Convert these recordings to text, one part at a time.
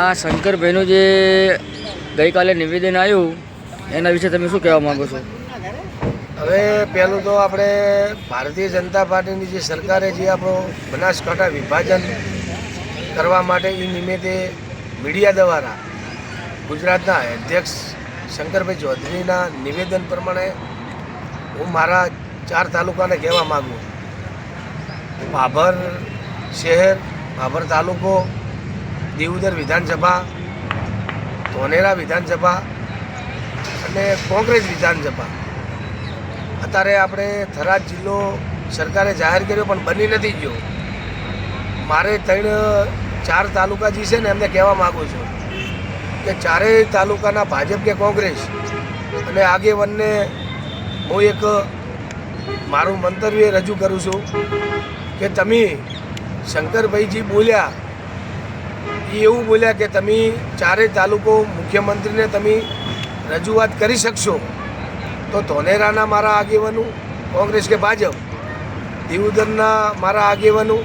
આ શંકરભાઈનું જે ગઈકાલે નિવેદન આવ્યું એના વિશે તમે શું કહેવા માંગો છો? હવે પહેલું તો આપણે ભારતીય જનતા પાર્ટીની જે સરકારે જે આપણો બનાસકાંઠા વિભાજન કરવા માટે એ નિમિત્તે મીડિયા દ્વારા ગુજરાતના અધ્યક્ષ શંકરભાઈ ચૌધરીના નિવેદન પ્રમાણે હું મારા ચાર તાલુકાને કહેવા માગું. ભાભર શહેર, ભાભર તાલુકો દીવદર વિધાનસભા, ધોનેરા વિધાનસભા અને કોંગ્રેસ વિધાનસભા. અત્યારે આપણે થરાદ જિલ્લો સરકારે જાહેર કર્યો પણ બની નથી ગયો. મારે ત્રણ, ચાર તાલુકા જે છે ને એમને કહેવા માગું છું કે ચારેય તાલુકાના ભાજપ કે કોંગ્રેસ અને આગેવાનને હું એક મારું મંતવ્ય રજૂ કરું છું કે તમે શંકરભાઈજી બોલ્યા એ એવું બોલ્યા કે તમે ચારેય તાલુકો મુખ્યમંત્રીને તમે રજૂઆત કરી શકશો, તો ધોનેરાના મારા આગેવાનું, કોંગ્રેસ કે ભાજપ? દીવદરના મારા આગેવાનું,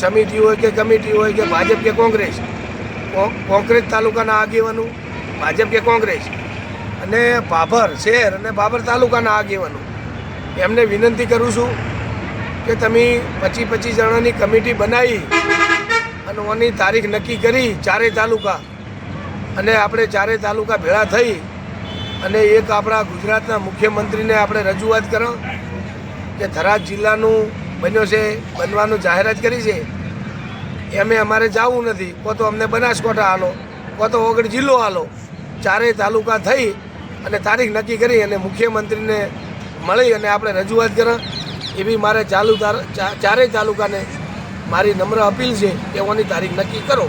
સમિતિ હોય કે કમિટી હોય કે ભાજપ કે કોંગ્રેસ? કોંગ્રેસ તાલુકાના આગેવાનું, ભાજપ કે કોંગ્રેસ? અને ભાભર શહેર અને બાબર તાલુકાના આગેવાનો, એમને વિનંતી કરું છું કે તમે પચીસ પચીસ જણાની કમિટી બનાવી અને તારીખ નક્કી કરી ચારેય તાલુકા અને આપણે ચારેય તાલુકા ભેળા થઈ અને એક આપણા ગુજરાતના મુખ્યમંત્રીને આપણે રજૂઆત કરો કે થરાદ જિલ્લાનું બન્યો છે, બનવાનું જાહેરાત કરી છે. એમે અમારે જવું નથી. કો અમને બનાસકોટા હાલો કો તો જિલ્લો હાલો ચારેય તાલુકા થઈ અને તારીખ નક્કી કરી અને મુખ્યમંત્રીને મળી અને આપણે રજૂઆત કરો. એવી મારે ચાલુ તાર- ચારેય તાલુકાને મારી નમ્ર અપીલ છે કે તારીખ નક્કી કરો.